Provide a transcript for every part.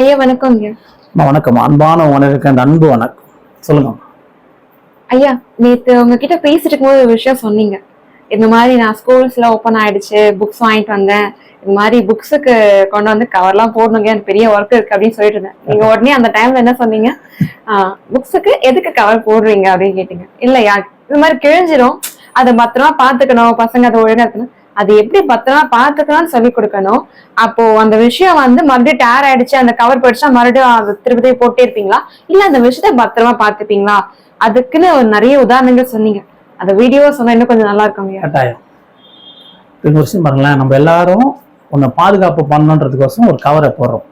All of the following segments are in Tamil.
ஐயா வணக்கம் ஐயா. வணக்கம். அன்பான உனக்கு அந்த அன்பு வணக்கம். சொல்லுங்க. ஐயா நேத்து உங்ககிட்ட பேசிட்டு இருக்கும்போது ஒரு விஷயம் சொன்னீங்க. இந்த மாதிரி நான் ஸ்கூல்ஸ்ல ஓப்பன் ஆயிடுச்சு புக்ஸ் வாங்கிட்டு வந்தேன். இந்த மாதிரி புக்ஸுக்கு கொண்டு வந்து கவர்லாம் போடணுங்க எனக்கு பெரிய ஒர்க் இருக்கு அப்படின்னு சொல்லிட்டு இருந்தேன். நீங்க உடனே அந்த டைம்ல என்ன சொன்னீங்க? புக்ஸுக்கு எதுக்கு கவர் போடுறீங்க அப்படின்னு கேட்டீங்க. இல்லையா? இந்த மாதிரி கிழிஞ்சிரும். அதை பத்திரமா பாத்துக்கணும் பசங்க அதை ஒழுங்கா இருக்கணும் அது எப்படி பத்திரமா பாத்துக்கணும்னு சொல்லி கொடுக்கணும். அப்போ அந்த விஷயம் வந்து மறுபடியும் டேர் ஆயிடுச்சு அந்த கவர் போயிடுச்சா மறுபடியும் அது திருப்பி போட்டே இருப்பீங்களா இல்ல அந்த விஷயத்த பத்திரமா பாத்துப்பீங்களா அதுக்குன்னு ஒரு நிறைய உதாரணங்கள் சொன்னீங்க. அந்த வீடியோவை சொன்னா இன்னும் கொஞ்சம் நல்லா இருக்குங்க கட்டாயம். ஒரு விஷயம் பாருங்களேன் நம்ம எல்லாரும் உன்னை பாதுகாப்பு பண்ணணுன்றதுக்கோசம் ஒரு கவரை போடுறோம்.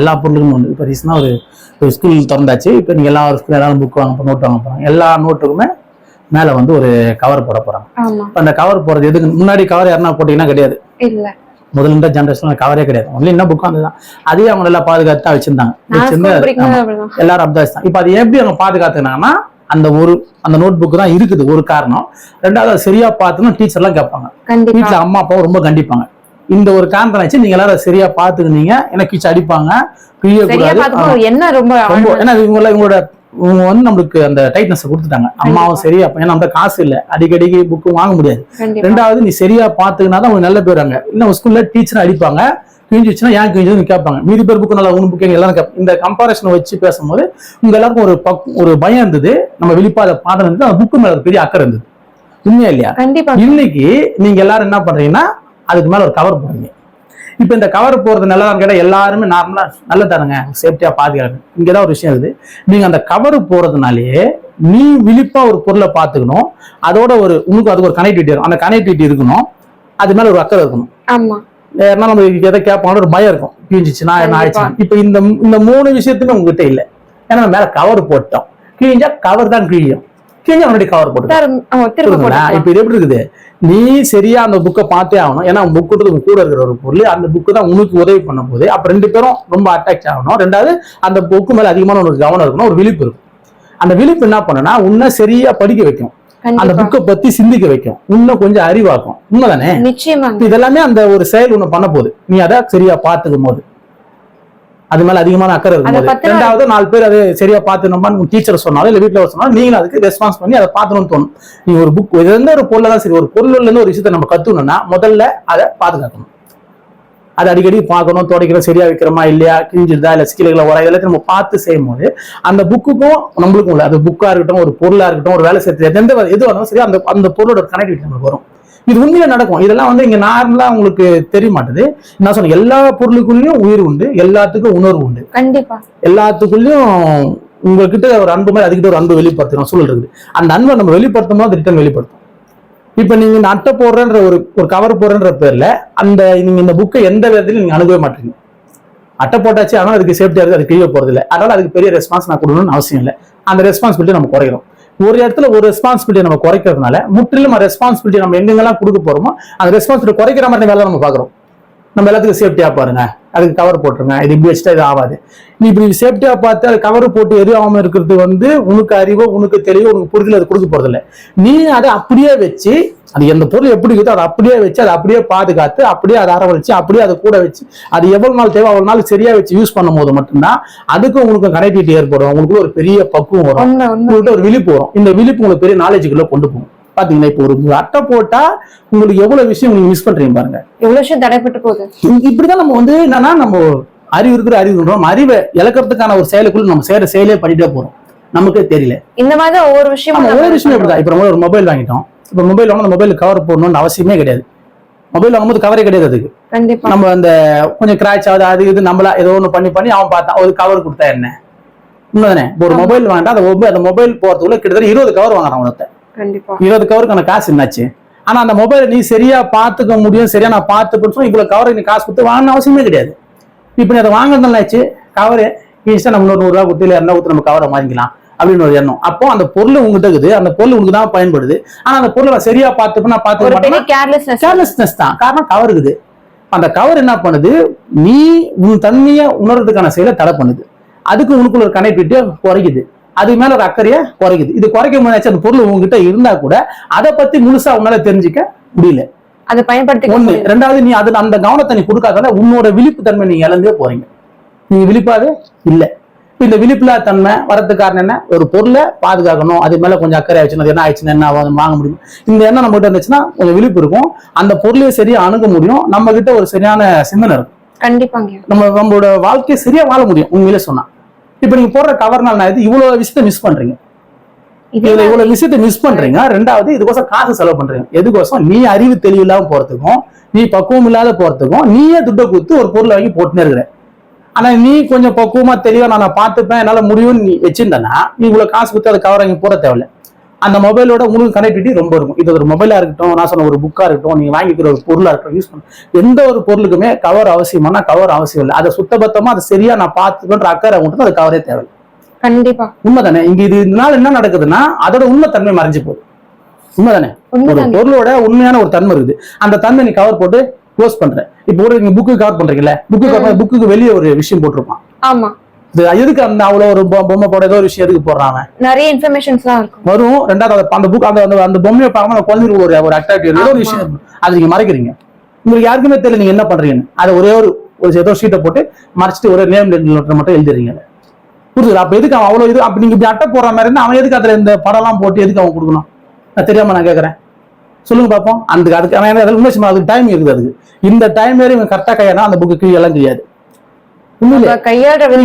எல்லா பொருளுக்கும் உண்டு இப்போ ரீசனாக ஒரு ஒரு ஸ்கூல் திறந்தாச்சு. இப்போ நீங்கள் எல்லா ஸ்கூல் எல்லாரும் புக் வாங்க நோட் வாங்க போகிறாங்க எல்லா நோட்டுக்குமே மேலே வந்து ஒரு கவர் போட இப்போ அந்த கவர் போடுறது எதுக்கு? முன்னாடி கவர் யாருன்னா போட்டிங்கன்னா கிடையாது. முதல்ல ஜென்ரேஷன் கவரே கிடையாது. ஒன்லி என்ன புக்கும் அதுதான் அதே அவங்க நல்லா பாதுகாத்து தான் வச்சிருந்தாங்க எல்லாரும் அப்படிதான் தான் இப்போ அது எப்படி அவங்க பாதுகாத்துனாங்கன்னா அந்த ஒரு அந்த நோட் புக் தான் இருக்குது ஒரு காரணம். ரெண்டாவது சரியா பார்த்துன்னு டீச்சர்லாம் கேட்பாங்க. கண்டிப்பா. வீட்டில் அம்மா அப்பாவும் ரொம்ப கண்டிப்பாங்க. இந்த ஒரு காரணத்தை வச்சு நீங்க எல்லாரும் சரியா பார்த்துக்கினீங்க எனக்கு கிச்சு அடிப்பாங்க என்ன ரொம்ப ஏன்னா இவங்கள இவங்களோட இவங்க வந்து நம்மளுக்கு அந்த டைட்னஸ் கொடுத்துட்டாங்க. அம்மாவும் சரியா ஏன்னா நம்ம காசு இல்லை. அடிக்கடிக்கு புக்கு வாங்க முடியாது. ரெண்டாவது நீ சரியா பாத்துக்கினா தான் அவங்க நல்ல பேருங்க இல்லை ஸ்கூல்ல டீச்சர் அடிப்பாங்க. கிழிஞ்சிச்சுன்னா ஏன் கிழிஞ்சதுன்னு கேட்பாங்க. மீதி பேர் புக்கு நல்லா உன் புக்கு எல்லாரும் கேட்பாங்க இந்த கம்பாரிசனை வச்சு பேசும்போது உங்க எல்லாருக்கும் ஒரு பக் ஒரு பயம் இருந்தது. நம்ம வெளிப்பாத பாடம் இருந்தது. அந்த புக்கு மேல பெரிய அக்கறை இருந்தது. உண்மையா இல்லையா? இன்னைக்கு நீங்க எல்லாரும் என்ன பண்றீங்கன்னா அதுக்கு மேல ஒரு கவர் போடுறீங்க. இப்ப இந்த கவர் போறது நல்லதான்னு கேட்டா எல்லாருமே நார்மலா நல்ல தரங்க. சேஃப்டியா பாதுகாங்க இங்கதான் ஒரு விஷயம் இருக்குது. நீங்க அந்த கவர் போறதுனாலே நீ விழிப்பா ஒரு பொருளை பார்த்துக்கணும். அதோட ஒரு உனக்கு அதுக்கு ஒரு கனெக்டிவிட்டி இருக்கும். அந்த கனெக்டிவிட்டி இருக்கணும். அது மேல ஒரு அக்கறை இருக்கணும். ஆமா. ஏன்னா நம்ம எதை கேட்பாங்க ஒரு பயம் இருக்கும். கிழிஞ்சிச்சுன்னா என்ன. ஆயிடுச்சுன்னா. இப்ப இந்த இந்த மூணு விஷயத்துமே உங்ககிட்ட இல்லை. ஏன்னா நம்ம மேல கவர் போட்டோம். கிழிஞ்சா கவர் தான் கிழியும். கிழிஞ்சா முன்னாடி கவர் போட்டு. இப்ப இது எப்படி இருக்குது? நீ சரியா அந்த புக்கை பார்த்தே ஆகணும். ஏன்னா புக்கு உன் கூட இருக்கிற ஒரு பொருள். அந்த புக்கு தான் உனக்கு உதவி பண்ண போது அப்ப ரெண்டு பேரும் ரொம்ப அட்டாச் ஆகணும். ரெண்டாவது அந்த புக்கு மேல அதிகமான உனக்கு கவனம் இருக்கணும். ஒரு விழிப்பு இருக்கும். அந்த விழிப்பு என்ன பண்ணுனா உன்னை சரியா படிக்க வைக்கும். அந்த புக்கை பத்தி சிந்திக்க வைக்கும். இன்னும் கொஞ்சம் அறிவாக்கும். உண்மைதானே? இதெல்லாமே அந்த ஒரு செயல் ஒண்ணு பண்ண போகுது. நீ அதை சரியா பார்த்துக்கும் போது. அது மேல அதிகமான அக்கறை இருக்கும் ரெண்டாவது நாலு பேர் அது சரியா பார்த்துனோம்னு டீச்சர் சொன்னாலும் இல்ல வீட்டுல சொன்னாலும் நீங்களும் அதுக்கு ரெஸ்பான்ஸ் பண்ணி அதை பார்க்கணும்னு தோணும். நீ ஒரு புக் எந்த ஒரு பொருளை தான் சரி ஒரு பொருள்ல இருந்து ஒரு விஷயத்தை நம்ம கத்துக்கணும்னா முதல்ல அதை பாதுகாக்கணும். அதை அடிக்கடி பார்க்கணும் துடைக்கிறோம் சரியா வைக்கிறோமா இல்லையா கிழிஞ்சிருதா இல்ல ஸ்கில்களை வர எல்லாத்தையும் நம்ம பார்த்து செய்யும் போது அந்த புக்குக்கும் நம்மளுக்கும் இல்லை அது புக்கா இருக்கட்டும் ஒரு பொருளா இருக்கட்டும் ஒரு வேலை செய்யறது எந்த எது வந்தாலும் சரி அந்த அந்த பொருளோட கனெக்டிவிட்டி நமக்கு வரும். இது உண்மையில நடக்கும். இதெல்லாம் வந்து இங்க நார்மலா உங்களுக்கு தெரிய மாட்டுது நான் சொன்னேன் எல்லா பொருளுக்குள்ளயும் உயிர் உண்டு எல்லாத்துக்கும் உணர்வு உண்டு. கண்டிப்பா. எல்லாத்துக்குள்ளயும் உங்ககிட்ட ஒரு அன்பு மாதிரி அதுக்கிட்ட ஒரு அன்பு வெளிப்படுத்தணும் சூழல் இருக்குது. அந்த அன்பை நம்ம வெளிப்படுத்தும் போது ரிட்டர்ன் வெளிப்படுத்தும். இப்ப நீங்க இந்த அட்டை போடுறன்ற ஒரு ஒரு கவர் போடுறன்ற பேர்ல அந்த நீங்க இந்த புக்கை எந்த விதத்திலும் நீங்க அணுகவே மாட்டீங்க. அட்டை போட்டாச்சு ஆனால் அதுக்கு சேஃப்டியா இருக்கு அது கீழே போறது இல்லை அதனால அதுக்கு பெரிய ரெஸ்பான்ஸ் நான் கொடுக்கணும்னு அவசியம் இல்லை. அந்த ரெஸ்பான்சிபிலிட்டி நம்ம குறைக்கிறோம். ஒரு இடத்துல ஒரு ரெஸ்பான்சிபிலிட்டி நம்ம குறைக்கிறதுனால முற்றிலும் ரெஸ்பான்சிபிலிட்டி நம்ம எங்கெங்கெல்லாம் கொடுக்க போறோமோ அந்த ரெஸ்பான்சிபிலிட்டி குறைக்கிற மாதிரி வேலை நம்ம பாக்குறோம் நம்ம எல்லாத்துக்கும் சேஃப்டியா பாருங்க. அதுக்கு கவர் போட்டுருங்க. இது இப்படி வச்சுட்டா இது ஆகாது. நீ இப்படி சேஃப்டியா பார்த்து அது கவர் போட்டு ஆகாம இருக்கிறது வந்து உனக்கு அறிவோ உனக்கு தெளிவோ உனக்கு புரிதல் அது கொடுக்க போறது இல்ல நீ அதை அப்படியே வச்சு அது எந்த பொருள் எப்படி இருக்குதோ அதை அப்படியே வச்சு அதை அப்படியே பாதுகாத்து அப்படியே அதை அரவணைச்சு அப்படியே அதை கூட வச்சு அது எவ்வளவு நாள் தேவை அவ்வளவு நாள் சரியா வச்சு யூஸ் பண்ணும் போது மட்டும்தான் அதுக்கு உங்களுக்கு கனெக்டிவிட்டி ஏற்படும். உங்களுக்கு ஒரு பெரிய பக்குவம் வரும். உங்கள்கிட்ட ஒரு விழிப்பு வரும். இந்த விழிப்பு உங்களுக்கு பெரிய நாலேஜுக்குள்ள கொண்டு போகும். பாத்தீங்கன்னா இப்போ ஒரு அட்டை போட்டா உங்களுக்கு எவ்வளவு விஷயம் நீங்க மிஸ் பண்றீங்க பாருங்க. எவ்வளவு விஷயம் தடைப்பட்டு போகுது? இப்படிதான் நம்ம வந்து என்னன்னா நம்ம அறிவு இருக்கிற அறிவு இருக்கிறோம். அறிவை இழக்கிறதுக்கான ஒரு செயலுக்குள்ள நம்ம செய்யற செயலே பண்ணிட்டே போறோம். நமக்கே தெரியல. இந்த மாதிரி ஒவ்வொரு நம்ம நம்ம ஒரே விஷயம் இப்படிதான். இப்ப நம்ம ஒரு மொபைல் வாங்கிட்டோம். இப்ப மொபைல் வாங்க மொபைல் கவர் போடணும்னு அவசியமே கிடையாது. மொபைல் வாங்கும்போது கவரே கிடையாது அதுக்கு. கண்டிப்பா. நம்ம அந்த கொஞ்சம் கிராச் ஆகுது அது இது நம்மளா ஏதோ ஒண்ணு பண்ணி பண்ணி அவன் பார்த்தான். ஒரு கவர் கொடுத்தா என்ன? உண்மைதானே? ஒரு. மொபைல் வாங்கிட்டா அந்த மொபைல் அந்த மொபைல் போறதுக்குள்ள கிட்டத்தட்ட இருபது கவர் வாங்குறான் ஒருத்தன். இருபது கவருக்கான காசு என்னாச்சு? ஆனா அந்த மொபைலை நீ சரியா பார்த்துக்க முடியும் சரியா நான் பார்த்துப்பேன்னு சொல்லி இவ்வளவு கவர் நீ காசு கொடுத்து வாங்கணும் அவசியமே கிடையாது. இப்போ நீ அதை வாங்குறதுனால ஆச்சு கவரு ஈஸியா நம்ம நூறு ரூபா கொடுத்து இல்லை இரநூறு நம்ம கவரை வாங்கிக்கலாம் அப்படின்னு ஒரு எண்ணம். அப்போ அந்த பொருள் உங்ககிட்ட இருக்குது. அந்த பொருள் உனக்கு தான் பயன்படுது. ஆனா அந்த பொருளை சரியா பார்த்துப்பேன் நான் கேர்லெஸ்னஸ் கேர்லெஸ்னஸ் தான். காரணம் கவர் இருக்குது. அந்த கவர் என்ன பண்ணுது? நீ உன் தன்மையை உணர்றதுக்கான செயலை தடை பண்ணுது. அதுக்கு உனக்குள்ள ஒரு கனெக்டிவிட்டியை குறைக்குது. அது மேல ஒரு அக்கறையை குறைக்குது. இது குறைக்க முடியாச்சு அந்த பொருள் உங்ககிட்ட இருந்தா கூட அதை பத்தி முழுசா உன்னால தெரிஞ்சுக்க முடியல. அதை பயன்படுத்தி ஒண்ணு. ரெண்டாவது நீ அதுல அந்த கவனத்தை நீ கொடுக்காதனால உன்னோட விழிப்பு தன்மை நீ இழந்தே போறீங்க. நீங்க விழிப்பாவே இல்லை. இந்த விழிப்பில்லா தன்மை வரதுக்கு காரணம் என்ன? ஒரு பொருளை பாதுகாக்கணும். அது மேல கொஞ்சம் அக்கறை ஆயிடுச்சுன்னா அது என்ன ஆயிடுச்சுன்னா என்ன ஆகும், அது வாங்க முடியும். இந்த எண்ணம் நம்ம கிட்ட இருந்துச்சுன்னா கொஞ்சம் விழிப்பு இருக்கும். அந்த பொருளையை சரியா அணுக முடியும். நம்ம கிட்ட ஒரு சரியான சிந்தனை இருக்கும். கண்டிப்பாங்க. நம்ம நம்மளோட வாழ்க்கையை சரியா வாழ முடியும். உண்மையிலே சொன்னா. இப்ப நீங்க போடுற கவர்னால நான் இது இவ்வளவு விஷயத்த மிஸ் பண்றீங்க? இதே இதுல இவ்வளவு விஷயத்த மிஸ் பண்றீங்க? ரெண்டாவது இதுக்கோசம் காசு செலவு பண்றீங்க. எதுக்கோசம் நீ அறிவு தெளிவு இல்லாம போறதுக்கும் நீ பக்குவம் இல்லாத போறதுக்கும் நீயே துட்டை கொடுத்து ஒரு பொருளை வாங்கி போட்டுனே இருக்கிற. ஆனா நீ கொஞ்சம் பக்குவமா தெளிவா நான் நான் பார்த்துப்பேன் என்னால முடியும்னு நீ வச்சிருந்தனா நீ இவ்வளவு காசு கொடுத்து அதை கவர் வாங்கி போட தேவையில்ல. அந்த மொபைலோட உங்களுக்கு கனெக்டிவிட்டி ரொம்ப இருக்கும். இது ஒரு மொபைலா இருக்கட்டும் நான் சொன்ன ஒரு புக்கா இருக்கட்டும் நீங்க வாங்கிக்கிற ஒரு பொருளா இருக்கட்டும் யூஸ் பண்ண. எந்த ஒரு பொருளுக்குமே கவர் அவசியமானா கவர் அவசியம் இல்லை. அதை சுத்தபத்தமா அதை சரியா நான் பார்த்துக்கன்ற அக்கறை மட்டும் அது கவரே தேவை கண்டிப்பா. உண்மைதானே? இங்க இது இதனால என்ன நடக்குதுன்னா அதோட உண்மை தன்மை மறைஞ்சு போகுது. உண்மைதானே? ஒரு பொருளோட உண்மையான ஒரு தன்மை இருக்குது. அந்த தன்மை நீ கவர் போட்டு க்ளோஸ் பண்ற. இப்போ கூட நீங்க புக்கு கவர் பண்றீங்கல்ல? புக்கு புக்குக்கு வெளியே ஒரு விஷயம் போட்டிருப்பான். ஆமா. இது எதுக்கு அந்த அவ்வளவு ஒரு பொம்மை போட ஏதோ ஒரு விஷயம் எதுக்கு அவன்? நிறைய இன்ஃபர்மேஷன்ஸ் இருக்கும். வரும். ரெண்டாவது அந்த- புக் அந்த அந்த- அந்த பொம்மையை பார்க்கும்போது அந்த குழந்தைங்களுக்கு ஒரு ஒரு அட்ராக்டிவ் ஏதோ ஒரு. விஷயம். அதை நீங்க மறைக்கிறீங்க. உங்களுக்கு யாருக்குமே தெரியல நீங்க என்ன பண்றீங்கன்னு. அதை ஒரே ஒரு ஒரு ஏதோ ஷீட்டை போட்டு மறைச்சிட்டு ஒரு நேம் லெட்டர் மட்டும் எழுதிறீங்க புரியுது அப்ப எதுக்கு அவன் அவ்வளவு இது? அப்ப நீங்க இப்படி அட்டை போடுற மாதிரி இருந்தா அவன் எதுக்கு அதுல இந்த படம்லாம் போட்டு எதுக்கு அவன் கொடுக்கணும்? நான் தெரியாம நான் கேக்குறேன். சொல்லுங்க பாப்போம். அந்த அதுக்கு அதில் உண்மை அதுக்கு டைம் இருக்குது அதுக்கு. இந்த டைம் வரை இவன் கரெக்டா கையாடா அந்த புக்கு கீழே எல்லாம் நம்ம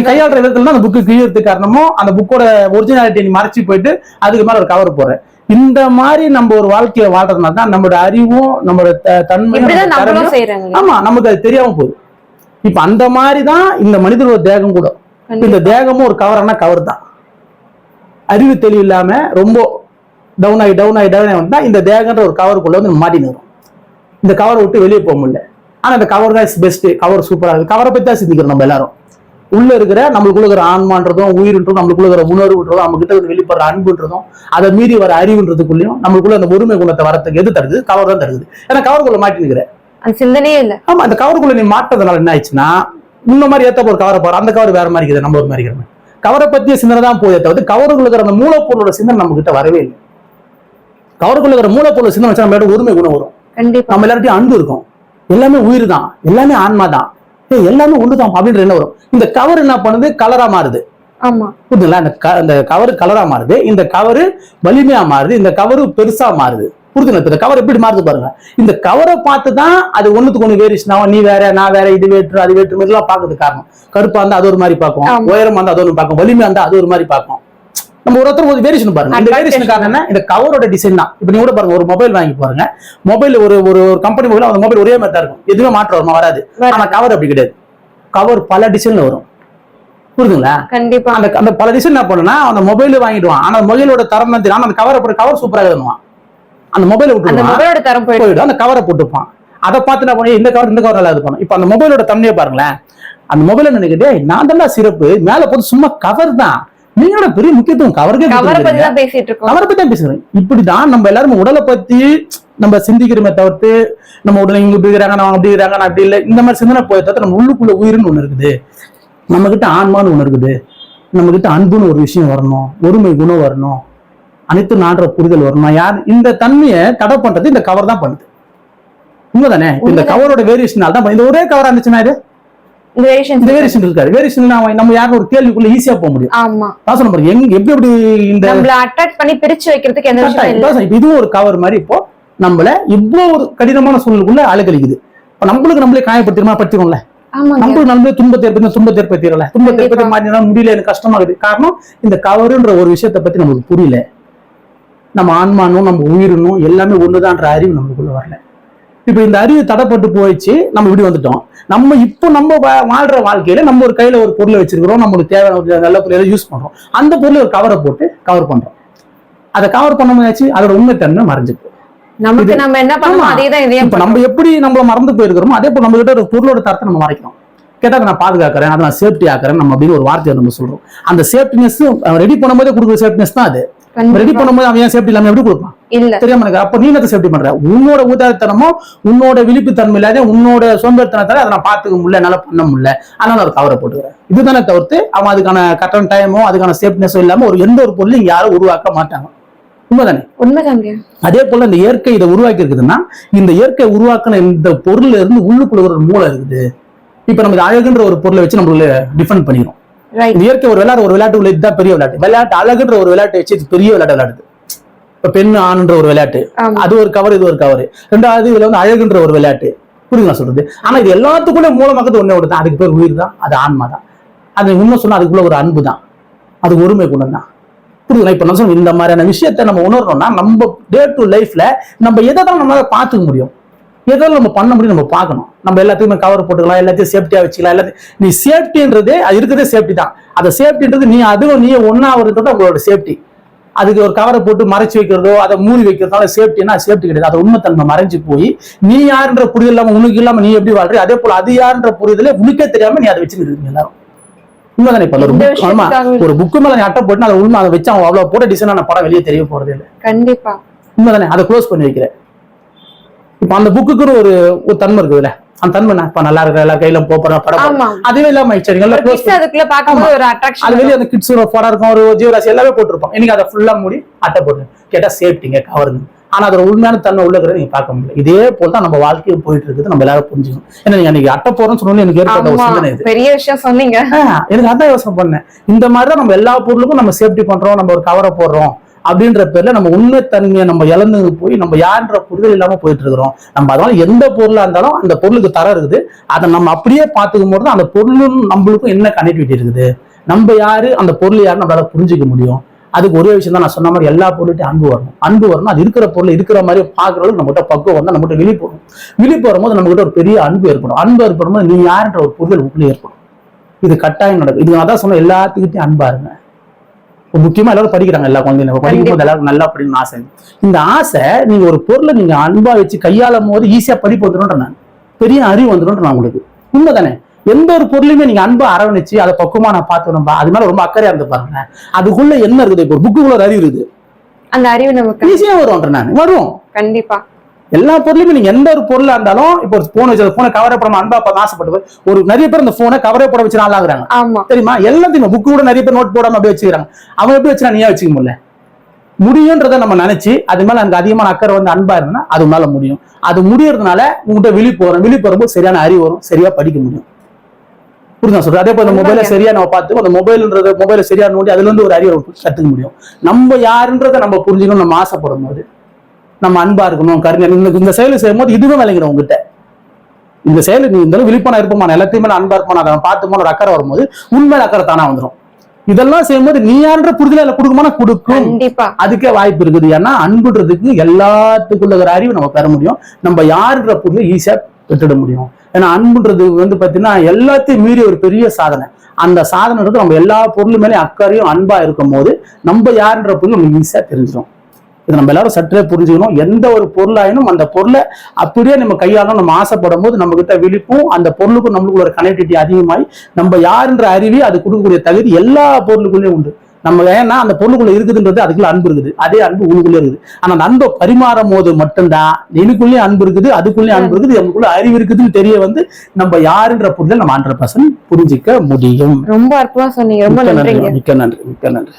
கையாடுற விதத்துல அந்த புக்கு கிழியறதுக்கு காரணமும் அந்த புக்கோட ஒரிஜினாலிட்டி நீ மறைச்சு போயிட்டு அதுக்கு மேல ஒரு கவர் போடுற. இந்த மாதிரி நம்ம ஒரு வாழ்க்கையை வாழ்றதுனால தான் நம்மளோட அறிவும் நம்மளோட தன்மையும் ஆமா நமக்கு அது தெரியாம போகுது. இப்ப அந்த மாதிரி தான் இந்த மனிதனோட தேகம் கூட. இந்த தேகமும் ஒரு கவரான கவர் தான். அறிவு தெளிவு இல்லாம ரொம்ப டவுன் ஆகி டவுன் ஆகி டவுன் ஆகி வந்தா இந்த தேகன்ற ஒரு கவருக்குள்ள வந்து மாட்டின்னு வரும் இந்த கவரை விட்டு வெளியே போக முடியல. ஆனா இந்த கவர் தான் பெஸ்ட் கவர் சூப்பரா இருக்கு. கவரை பத்தி தான் சிந்திக்கிறோம் நம்ம எல்லாரும். உள்ள இருக்கிற நம்மளுக்குள்ள இருக்கிற ஆன்மான்றதும் உயிர்ன்றதும் நம்மளுக்குள்ள இருக்கிற உணர்வுன்றதும் நம்ம கிட்ட வெளிப்படுற அன்புன்றதும் அதை மீறி வர அறிவுன்றதுக்குள்ளயும் நம்மளுக்குள்ள அந்த ஒருமை குணத்தை வரத்துக்கு எது தருது? கவர் தான் தருது. ஏன்னா கவருக்குள்ள மாட்டி நிக்கிற. அந்த சிந்தனையே இல்ல. ஆமா அந்த கவருக்குள்ள நீ மாட்டதுனால என்ன ஆயிடுச்சுன்னா இந்த மாதிரி ஏத்த ஒரு கவரை போற அந்த கவர் வேற மாதிரி இருக்குது நம்ம ஒரு மாதிரி இருக்கிற கவரை பத்திய சிந்தனை தான் போதே தவிர்த்து கவருக்குள்ள இருக்கிற அந்த மூலப்பொருளோட சிந்தனை நம்ம கிட்ட வரவே இல்லை. கவருக்குள்ள இருக்கிற மூலப்பொருள் சிந்தனை வச்சா நம்ம ஒருமை குணம் வரும். நம்ம எல்லார்ட்டையும் அன்பு இருக்கும். எல்லாமே உயிர் தான் எல்லாமே ஆன்மா தான் எல்லாமே ஒண்ணுதான் அப்படின்ற என்ன வரும். இந்த கவர் என்ன பண்ணுது? கலரா மாறுது. ஆமா. புரியுதுங்களா இந்த க- இந்த கவர் கலரா மாறுது. இந்த கவரு வலிமையா மாறுது. இந்த கவரு பெருசா மாறுது. புரிதுங்களா இந்த கவர் எப்படி மாறுது பாருங்க. இந்த கவரை பார்த்து தான் அது ஒண்ணுத்துக்கு ஒண்ணு வேரியேஷன் ஆகும் நீ வேற நான் வேற இது வேற்று அது வேற்று மாதிரி எல்லாம் பாக்குறது காரணம். கருப்பா இருந்தா அது ஒரு மாதிரி பார்க்கும். உயரமா இருந்தா அது ஒரு பார்க்கும். வலிமையா இருந்தா அது ஒரு மாதிரி பார்க்கும். நம்ம ஒரு ஒருத்தர் ஒரு வேரியேஷன் பாருங்க. இந்த. வேரியேஷன் காரணம் என்ன? இந்த கவரோட டிசைன் தான். இப்ப நீங்க கூட பாருங்க ஒரு மொபைல் வாங்கி பாருங்க. மொபைல் ஒரு ஒரு கம்பெனி மொபைல் அந்த மொபைல் ஒரே மாதிரி தான் இருக்கும். எதுவுமே மாற்றம் வருமா வராது. ஆனா கவர் அப்படி கிடையாது. கவர் பல டிசைன்ல வரும். புரியுதுங்களா? கண்டிப்பா. அந்த அந்த பல டிசைன் என்ன பண்ணுனா அந்த மொபைல் வாங்கிடுவான். ஆனா மொபைலோட தரம் தான் தெரியும் ஆனா அந்த கவரை போட்டு கவர் சூப்பராக எழுதுவான் அந்த மொபைலை அந்த விட்டுருவான் மொபைலோட தரம் போயிடும். அந்த கவரை போட்டுப்பான். அதை பார்த்து என்ன பண்ணி இந்த கவர் இந்த கவர் நல்லா இது பண்ணும். இப்போ அந்த மொபைலோட தன்மையை பாருங்களேன். அந்த மொபைல் நினைக்கிட்டே நான் தான் சிறப்பு. மேல போட்டு சும்மா கவர் தான். நீங்களோட பெரிய முக்கியத்துவம் கவருக்கே கவரை பத்தி. தான் பேசிட்டு இருக்கோம் கவரை பத்தி தான் பேசுறேன் இப்படிதான் நம்ம எல்லாரும் உடலை பத்தி நம்ம சிந்திக்கிறோமே தவிர்த்து நம்ம உடலை இவங்க இப்படி இருக்கிறாங்க நான் அப்படி இருக்கிறாங்க நான் அப்படி இல்லை. இந்த மாதிரி சிந்தனை போய் தவிர்த்து நம்ம உள்ளுக்குள்ள உயிர்னு ஒண்ணு இருக்குது. நம்ம கிட்ட ஆன்மான்னு ஒண்ணு இருக்குது. நம்ம கிட்ட அன்புன்னு ஒரு விஷயம் வரணும் ஒருமை குணம் வரணும் அனைத்து நாடுற புரிதல் வரணும். யார் இந்த தன்மையை தடை பண்றது இந்த கவர் தான் பண்ணுது. உண்மைதானே? இந்த. கவரோட வேரியேஷன் தான் இந்த ஒரே கவரா இருந்துச்சுன்னா இது? இந்த வேரியேஷன் இந்த வேரியேஷன் இருக்காது வேரியேஷன் நம்ம யாரும் ஒரு கேள்விக்குள்ள ஈஸியா போக முடியும். ஆமா. நான் சொல்ல பாருங்க எங்க எப்படி எப்படி இந்த நம்மள அட்ராக்ட் பண்ணி பிரிச்சு வைக்கிறதுக்கு எந்த விஷயம் இதுவும் ஒரு கவர் மாதிரி இப்போ நம்மள இவ்வளவு ஒரு கடினமான சூழலுக்குள்ள அழுகலிக்குது இப்ப நம்மளுக்கு நம்மளே காயப்படுத்திடுமா படுத்திடும்ல நம்மளுக்கு நம்மளே துன்பத்தை ஏற்படுத்தி துன்பத்தை ஏற்படுத்திடல துன்பத்தை. ஏற்படுத்தி முடியல எனக்கு கஷ்டமாகுது. காரணம் இந்த கவருன்ற ஒரு விஷயத்தை பத்தி நமக்கு புரியல. நம்ம ஆன்மானும் நம்ம உயிரினும் எல்லாமே ஒண்ணுதான்ற அறிவு நமக்குள்ள வரல. இப்ப இந்த அறிவு தடைப்பட்டு போயிடுச்சு நம்ம இப்படி வந்துட்டோம். நம்ம இப்போ நம்ம வாழ்ற வாழ்க்கையில நம்ம ஒரு கையில ஒரு பொருளை வச்சிருக்கிறோம் நம்மளுக்கு தேவையான நல்ல பொருளை யூஸ் பண்றோம். அந்த பொருளை ஒரு கவரை போட்டு கவர் பண்றோம். அதை கவர் பண்ண முடியாச்சு அதோட உண்மைத்தன்மை மறைஞ்சிருக்கு நமக்கு நம்ம என்ன பண்ணுமோ ஆமா. அதே தான் நம்ம எப்படி நம்மள மறந்து போயிருக்கிறோமோ அதே போல நம்ம கிட்ட ஒரு பொருளோட தரத்தை நம்ம மறைக்கிறோம். கேட்டா நான் பாதுகாக்கிறேன் அதை நான் சேஃப்டி ஆக்குறேன் நம்ம அப்படின்னு ஒரு வார்த்தையை நம்ம சொல்றோம். அந்த சேஃப்டினஸ் ரெடி பண்ணும்போதே கொடுக்குற சேஃப்டினஸ் தான் அது. ரெடி பண்ணும்போது அவன் ஏன் சேஃப்டி இல்லாம எப்படி கொடுப்பான்? இல்ல. தெரியாம எனக்கு அப்ப நீ என்ன சேஃப்டி பண்ற? உன்னோட ஊதாரித்தனமோ உன்னோட விழிப்புத்தன்மை இல்லாத உன்னோட சோம்பேறித்தனத்தால அதை நான் பாத்துக்க முடியல என்னால பண்ண முடியல. அதனால ஒரு கவரை போட்டுக்கிறேன். இதுதானே தவிர்த்து அவன் அதுக்கான கரெக்டான டைமோ அதுக்கான சேஃப்டினஸோ இல்லாம ஒரு எந்த ஒரு பொருளும் யாரும் உருவாக்க மாட்டாங்க. உண்மைதானே? உண்மைதாங்க அதே போல இந்த இயற்கை இதை உருவாக்கி இருக்குதுன்னா இந்த இயற்கை உருவாக்கின இந்த பொருள்ல இருந்து உள்ளுக்குள்ள ஒரு மூளை இருக்குது. இப்ப நம்ம அழகுன்ற ஒரு பொருளை வச்சு நம்மள டிஃபெண்ட் இது இயற்கை ஒரு விளையாட்டு ஒரு விளையாட்டு உள்ள இதுதான் பெரிய விளையாட்டு. விளையாட்டு அழகுன்ற ஒரு விளையாட்டு வச்சு பெரிய விளையாட்டு விளையாடுது. இப்ப பெண் ஆண்ன்ற ஒரு விளையாட்டு. அது ஒரு கவர் இது ஒரு கவர் ரெண்டாவது இதுல வந்து அழகுன்ற ஒரு விளையாட்டு. புரியுங்களா சொல்றது? ஆனா இது எல்லாத்துக்குள்ள மூலமாக்கது ஒண்ணே ஒன்று தான் அதுக்கு பேர் உயிர் தான். அது ஆன்மா தான் அது உண்மை சொன்னா அதுக்குள்ள ஒரு அன்பு தான் அது ஒருமை குணம் தான் புரியுதுங்களா? இப்ப நான் சொன்ன இந்த மாதிரியான விஷயத்தை நம்ம உணரணும்னா நம்ம டே டு லைஃப்ல நம்ம எதை தான் நம்மளால பார்த்துக்க முடியும்? எதெல்லாம் நம்ம பண்ண முடியும் நம்ம பார்க்கணும். நம்ம எல்லாத்தையுமே கவர் போட்டுக்கலாம் எல்லாத்தையும் சேஃப்டியா வச்சுக்கலாம் எல்லாத்தையும். நீ சேஃப்டின்றது அது இருக்கிறதே சேஃப்டி தான். அந்த சேஃப்டின்றது நீ அதுவும் நீ ஒன்னா வருன்றது உங்களோட சேஃப்டி அதுக்கு ஒரு கவரை போட்டு மறைச்சு வைக்கிறதோ அதை மூடி வைக்கிறதால சேஃப்டினா சேஃப்டி கிடையாது. அது உண்மைத்தன்மை மறைஞ்சு போய் நீ யாருன்ற புரிதல் இல்லாம உனக்கு இல்லாம நீ எப்படி வாழ்ற அதே போல அது யாருன்ற புரிதலே உனக்கே தெரியாம நீ அதை வச்சுருக்கீங்க எல்லாரும். உண்மைதானே இப்ப ஒரு ஒரு புக்கு மேல நீ அட்டை போட்டு அதை உண்மை அதை வச்சு அவன் அவ்வளவு போட்ட டிசைனான படம் வெளியே தெரிய போறதே இல்லை. கண்டிப்பா. உண்மைதானே? அதை க்ளோஸ் பண்ணி வைக்கிற இப்ப அந்த புக்குக்கு ஒரு ஒரு தன்மை இருக்குதுல்ல அந்த தன்மை என்ன? இப்ப நல்லா இருக்கிற எல்லா கையில போற படம் அதுவே இல்லாம ஆயிடுச்சு. ஒரு அதுக்குள்ள பாக்கும்போது ஒரு அட்ராக்ஷன் வெளியே அந்த கிட்ஸ் படம் இருக்கும். ஒரு ஜீவராசி எல்லாமே போட்டிருப்போம் இன்னைக்கு அதை ஃபுல்லா மூடி அட்டை போட்டு கேட்டா சேஃப்டிங்க கவருங்க. ஆனா அதோட உண்மையான தன்மை உள்ள இருக்கிறத நீங்க பார்க்க முடியல. இதே போல தான் நம்ம வாழ்க்கையும் போயிட்டு இருக்குது. நம்ம எல்லாரும் புரிஞ்சுக்கணும். ஏன்னா நீங்க அன்னைக்கு அட்டை போறோம்னு சொன்னோன்னு எனக்கு ஏற்பட்ட ஒரு பெரிய விஷயம் சொன்னீங்க. எனக்கு அதான் யோசனை பண்ணேன். இந்த மாதிரி தான் நம்ம எல்லா பொருளுக்கும் நம்ம சேஃப்டி பண்றோம் நம்ம ஒரு கவரை போடுறோம். அப்படின்ற பேர்ல நம்ம உண்மைத்தன்மையை நம்ம இழந்து போய் நம்ம யாருன்ற புரிதல் இல்லாம போயிட்டு இருக்கிறோம். நம்ம அதனால எந்த பொருளா இருந்தாலும் அந்த பொருளுக்கு தரம் இருக்குது. அதை நம்ம அப்படியே பார்த்துக்கும் போது அந்த பொருளும் நம்மளுக்கும் என்ன கனெக்டிவிட்டி இருக்குது? நம்ம யாரு? அந்த பொருள் யாரு நம்மளால புரிஞ்சுக்க முடியும். அதுக்கு ஒரே விஷயம் தான் நான் சொன்ன மாதிரி எல்லா பொருள்கிட்டையும் அன்பு வரணும். அன்பு வரணும் அது இருக்கிற பொருள் இருக்கிற மாதிரி பார்க்கறதுக்கு நம்மகிட்ட பக்குவம் வந்தால் நம்மகிட்ட விழிப்பு வரும் விழிப்பு வரும்போது நம்மகிட்ட ஒரு பெரிய அன்பு ஏற்படும். அன்பு ஏற்படும் போது நீ யாருன்ற ஒரு புரிதல் உங்களுக்குள்ள ஏற்படும்? இது கட்டாயம் நடக்கும். இது நான் தான் சொன்ன எல்லாத்துக்கிட்டையும் அன்பா இருங்க. முக்கியமா எல்லாரும் படிக்கிறாங்க எல்லா குழந்தைங்க படிக்கும் போது எல்லாரும் நல்லா படிக்கணும்னு ஆசை. இந்த ஆசை நீங்க ஒரு பொருளை நீங்க அன்பா வச்சு கையாளும் போது ஈஸியா படிப்பு வந்துடும் நான். பெரிய அறிவு வந்துடும் நான் உங்களுக்கு. உண்மைதானே? எந்த ஒரு பொருளையுமே நீங்க அன்பா அரவணைச்சு அதை பக்குவமா நான் பார்த்துக்கணும்பா அது மேல ரொம்ப அக்கறையா இருந்து பாருங்க அதுக்குள்ள என்ன இருக்குது? இப்போ புக்குக்குள்ள அறிவு இருக்குது. அந்த அறிவு நமக்கு ஈஸியா வரும் நான். வரும் கண்டிப்பா. எல்லா பொருளுமே நீங்க எந்த ஒரு பொருளா இருந்தாலும் இப்போ ஒரு போன் வச்சு போனை கவரே போடாம அன்பா பார்க்க ஆசைப்பட்டு ஒரு நிறைய பேர் இந்த போனை கவரே போட வச்சு நாளாகிறாங்க ஆமா. தெரியுமா? எல்லாத்தையும் புக்கு கூட நிறைய பேர் நோட் போடாம அப்படியே வச்சுக்கிறாங்க. அவன் எப்படி வச்சுனா நீயா வச்சுக்க முடியல? முடியுன்றத நம்ம நினைச்சு அது மேல எனக்கு அதிகமான அக்கறை வந்து அன்பா இருந்தா அது மேல முடியும். அது முடியறதுனால உங்ககிட்ட விழிப்பு வரும் விழிப்பு வரும்போது சரியான அறிவு வரும். சரியா படிக்க முடியும். புரியுதா சொல்றேன் அதே போல இந்த மொபைலை. சரியா நம்ம பார்த்து அந்த மொபைல்ன்றது மொபைலை சரியா நோண்டி அதுல இருந்து ஒரு அறிவை கத்துக்க முடியும். நம்ம யாருன்றதை நம்ம புரிஞ்சுக்கணும் நம்ம ஆசைப்படும் போது நம்ம அன்பா இருக்கணும் கருணை இந்த இந்த செயலை செய்யும் போது இதுவும் விளங்கிடும் உங்ககிட்ட. இந்த செயல் நீ இந்த அளவு விழிப்பான இருப்போமா? எல்லாத்தையுமே அன்பா இருப்போம்? அதை பார்த்துமா ஒரு அக்கறை வரும்போது உண்மையில அக்கறை தானா வந்துடும் இதெல்லாம் செய்யும்போது நீ யாருன்ற புரிதல கொடுக்குமானா கொடுக்கும். அதுக்கே வாய்ப்பு இருக்குது. ஏன்னா அன்புன்றதுக்கு எல்லாத்துக்குள்ள ஒரு அறிவு நம்ம பெற முடியும். நம்ம யாருன்ற பொருளை ஈஸியா பெற்றுட முடியும். ஏன்னா அன்புன்றது வந்து பாத்தீங்கன்னா எல்லாத்தையும் மீறி ஒரு பெரிய சாதனை. அந்த சாதனைன்றது நம்ம எல்லா பொருள் மேலே அக்கறையும் அன்பா இருக்கும் போது நம்ம யாருன்ற பொருள் நம்ம ஈஸியா தெரிஞ்சிடும் இது நம்ம எல்லாரும் சற்றே புரிஞ்சுக்கணும். எந்த ஒரு பொருளாயினும் அந்த பொருளை அப்படியே நம்ம கையாளணும் நம்ம ஆசைப்படும் போது நம்ம கிட்ட விழிப்பும் அந்த பொருளுக்கும் நம்மளுக்கு ஒரு கனெக்டிவிட்டி அதிகமாகி நம்ம யாருன்ற அறிவி அது கொடுக்கக்கூடிய தகுதி எல்லா பொருளுக்குள்ளேயும் உண்டு. நம்ம ஏன்னா அந்த பொருளுக்குள்ள இருக்குதுன்றது அதுக்குள்ள அன்பு இருக்குது. அதே அன்பு உங்களுக்குள்ளே இருக்குது. ஆனா அந்த அன்பை பரிமாறும் போது மட்டும்தான் எனக்குள்ளேயும் அன்பு இருக்குது அதுக்குள்ளேயும் அன்பு இருக்குது நமக்குள்ள அறிவு இருக்குதுன்னு தெரிய வந்து நம்ம யாருன்ற பொருளை நம்ம ஹண்ட்ரட் பர்சன்ட் புரிஞ்சிக்க முடியும். ரொம்ப அற்புதமா சொன்னீங்க. ரொம்ப நன்றி மிக்க நன்றி மிக்க நன்றி.